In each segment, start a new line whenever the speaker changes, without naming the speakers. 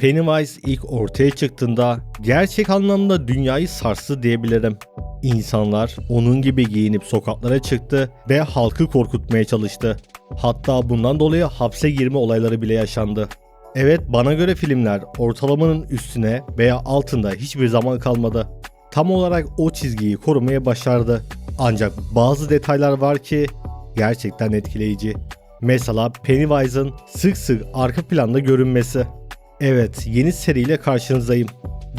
Pennywise ilk ortaya çıktığında gerçek anlamda dünyayı sarstı diyebilirim. İnsanlar onun gibi giyinip sokaklara çıktı ve halkı korkutmaya çalıştı. Hatta bundan dolayı hapse girme olayları bile yaşandı. Evet bana göre filmler ortalamanın üstüne veya altında hiçbir zaman kalmadı. Tam olarak o çizgiyi korumaya başardı. Ancak bazı detaylar var ki gerçekten etkileyici. Mesela Pennywise'ın sık sık arka planda görünmesi. Evet, yeni seriyle karşınızdayım.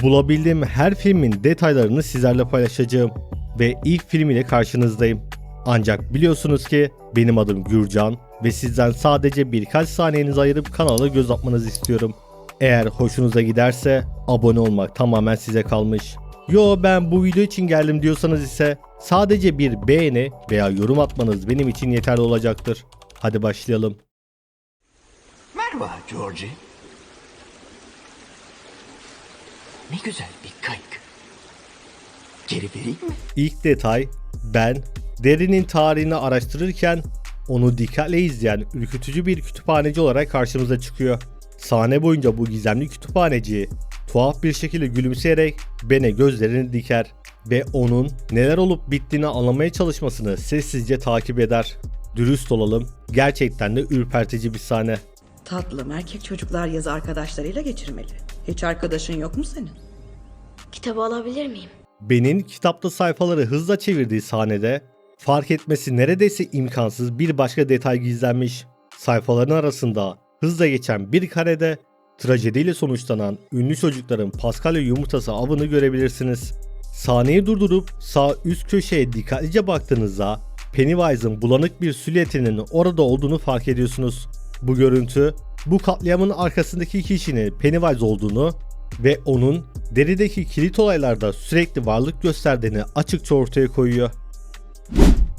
Bulabildiğim her filmin detaylarını sizlerle paylaşacağım ve ilk film ile karşınızdayım. Ancak biliyorsunuz ki benim adım Gürcan ve sizden sadece birkaç saniyenizi ayırıp kanala göz atmanızı istiyorum. Eğer hoşunuza giderse abone olmak tamamen size kalmış. Yo ben bu video için geldim diyorsanız ise sadece bir beğeni veya yorum atmanız benim için yeterli olacaktır. Hadi başlayalım.
Merhaba Georgie. Ne güzel bir kayık. Geri vereyim mi?
İlk detay ben derinin tarihini araştırırken onu dikkatle izleyen ürkütücü bir kütüphaneci olarak karşımıza çıkıyor. Sahne boyunca bu gizemli kütüphaneci tuhaf bir şekilde gülümseyerek Ben'e gözlerini diker ve onun neler olup bittiğini anlamaya çalışmasını sessizce takip eder. Dürüst olalım, gerçekten de ürpertici bir sahne.
Tatlım erkek çocuklar yazı arkadaşlarıyla geçirmeli. Hiç arkadaşın yok mu senin?
Kitabı alabilir miyim?
Ben'in kitapta sayfaları hızla çevirdiği sahnede fark etmesi neredeyse imkansız bir başka detay gizlenmiş. Sayfaların arasında hızla geçen bir karede trajediyle sonuçlanan ünlü çocukların Paskalya yumurtası avını görebilirsiniz. Sahneyi durdurup sağ üst köşeye dikkatlice baktığınızda Pennywise'ın bulanık bir silüetinin orada olduğunu fark ediyorsunuz. Bu görüntü bu katliamın arkasındaki kişinin Pennywise olduğunu ve onun derideki kilit olaylarda sürekli varlık gösterdiğini açıkça ortaya koyuyor.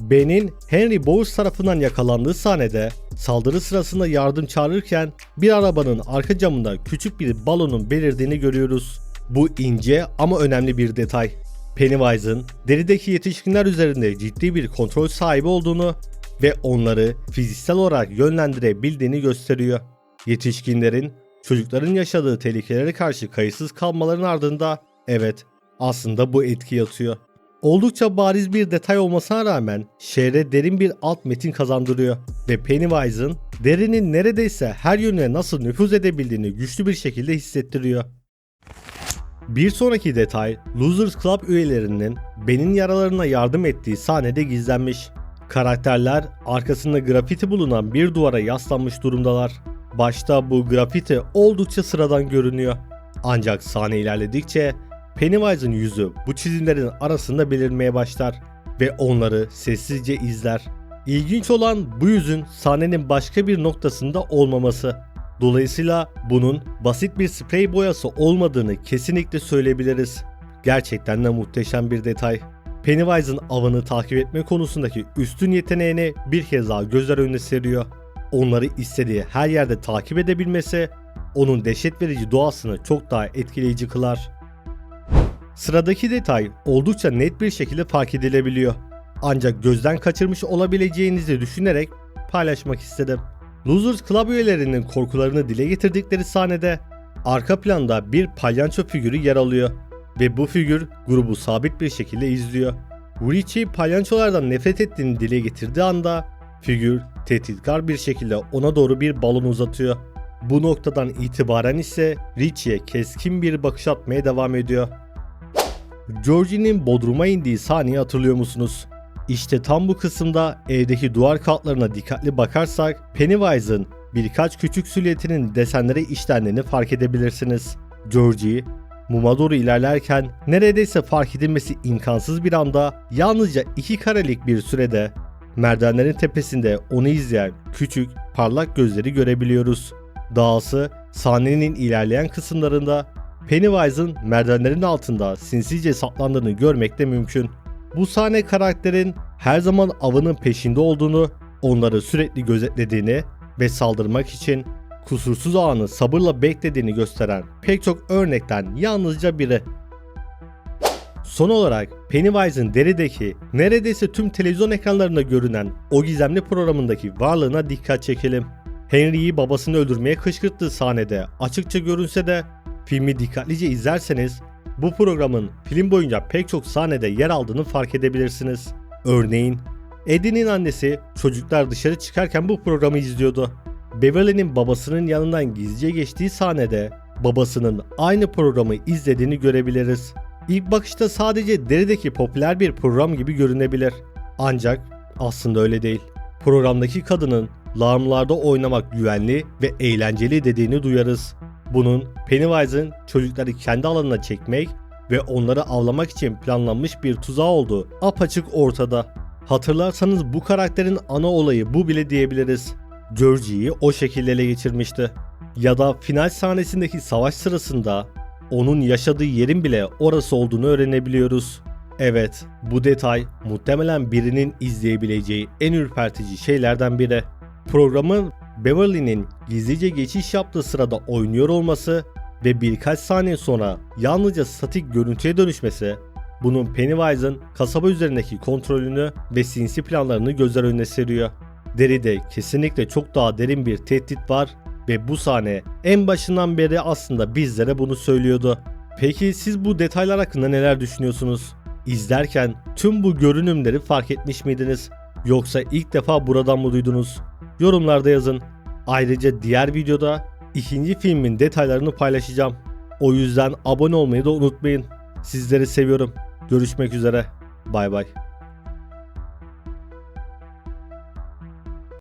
Ben'in Henry Bowers tarafından yakalandığı sahnede saldırı sırasında yardım çağırırken bir arabanın arka camında küçük bir balonun belirdiğini görüyoruz. Bu ince ama önemli bir detay. Pennywise'ın derideki yetişkinler üzerinde ciddi bir kontrol sahibi olduğunu ve onları fiziksel olarak yönlendirebildiğini gösteriyor. Yetişkinlerin çocukların yaşadığı tehlikelere karşı kayıtsız kalmaların ardında evet aslında bu etki yatıyor. Oldukça bariz bir detay olmasına rağmen şehre derin bir alt metin kazandırıyor ve Pennywise'ın derinin neredeyse her yönüne nasıl nüfuz edebildiğini güçlü bir şekilde hissettiriyor. Bir sonraki detay Losers Club üyelerinin Ben'in yaralarına yardım ettiği sahnede gizlenmiş. Karakterler arkasında grafiti bulunan bir duvara yaslanmış durumdalar. Başta bu grafiti oldukça sıradan görünüyor. Ancak sahne ilerledikçe Pennywise'ın yüzü bu çizimlerin arasında belirmeye başlar ve onları sessizce izler. İlginç olan bu yüzün sahnenin başka bir noktasında olmaması. Dolayısıyla bunun basit bir sprey boyası olmadığını kesinlikle söyleyebiliriz. Gerçekten de muhteşem bir detay. Pennywise'ın avını takip etme konusundaki üstün yeteneğini bir kez daha gözler önüne seriyor. Onları istediği her yerde takip edebilmesi onun dehşet verici doğasını çok daha etkileyici kılar. Sıradaki detay oldukça net bir şekilde fark edilebiliyor. Ancak gözden kaçırmış olabileceğinizi düşünerek paylaşmak istedim. Losers Club üyelerinin korkularını dile getirdikleri sahnede arka planda bir palyanço figürü yer alıyor ve bu figür grubu sabit bir şekilde izliyor. Richie palyançolardan nefret ettiğini dile getirdiği anda figür tehditkar bir şekilde ona doğru bir balon uzatıyor. Bu noktadan itibaren ise Richie'ye keskin bir bakış atmaya devam ediyor. Georgie'nin bodruma indiği sahneyi hatırlıyor musunuz? İşte tam bu kısımda evdeki duvar kağıtlarına dikkatli bakarsak Pennywise'ın birkaç küçük silüetinin desenlere işlendiğini fark edebilirsiniz. Georgie, muma doğru ilerlerken neredeyse fark edilmesi imkansız bir anda yalnızca iki karelik bir sürede merdivenlerin tepesinde onu izleyen küçük parlak gözleri görebiliyoruz. Dahası sahnenin ilerleyen kısımlarında Pennywise'ın merdivenlerin altında sinsice saklandığını görmek de mümkün. Bu sahne karakterin her zaman avının peşinde olduğunu, onları sürekli gözetlediğini ve saldırmak için kusursuz anı sabırla beklediğini gösteren pek çok örnekten yalnızca biri. Son olarak Pennywise'ın derideki neredeyse tüm televizyon ekranlarında görünen o gizemli programındaki varlığına dikkat çekelim. Henry'yi babasını öldürmeye kışkırttığı sahnede açıkça görünse de filmi dikkatlice izlerseniz bu programın film boyunca pek çok sahnede yer aldığını fark edebilirsiniz. Örneğin Eddie'nin annesi çocuklar dışarı çıkarken bu programı izliyordu. Beverly'nin babasının yanından gizlice geçtiği sahnede babasının aynı programı izlediğini görebiliriz. İlk bakışta sadece derideki popüler bir program gibi görünebilir. Ancak aslında öyle değil. Programdaki kadının larmlarda oynamak güvenli ve eğlenceli dediğini duyarız. Bunun Pennywise'ın çocukları kendi alanına çekmek ve onları avlamak için planlanmış bir tuzağı olduğu apaçık ortada. Hatırlarsanız bu karakterin ana olayı bu bile diyebiliriz. Georgie'yi o şekilde ele geçirmişti. Ya da final sahnesindeki savaş sırasında onun yaşadığı yerin bile orası olduğunu öğrenebiliyoruz. Evet, bu detay muhtemelen birinin izleyebileceği en ürpertici şeylerden biri. Programın Beverly'nin gizlice geçiş yaptığı sırada oynuyor olması ve birkaç saniye sonra yalnızca statik görüntüye dönüşmesi bunun Pennywise'ın kasaba üzerindeki kontrolünü ve sinsi planlarını gözler önüne seriyor. Deride kesinlikle çok daha derin bir tehdit var ve bu sahne en başından beri aslında bizlere bunu söylüyordu. Peki siz bu detaylar hakkında neler düşünüyorsunuz? İzlerken tüm bu görünümleri fark etmiş miydiniz? Yoksa ilk defa buradan mı duydunuz? Yorumlarda yazın. Ayrıca diğer videoda ikinci filmin detaylarını paylaşacağım. O yüzden abone olmayı da unutmayın. Sizleri seviyorum. Görüşmek üzere. Bay bay.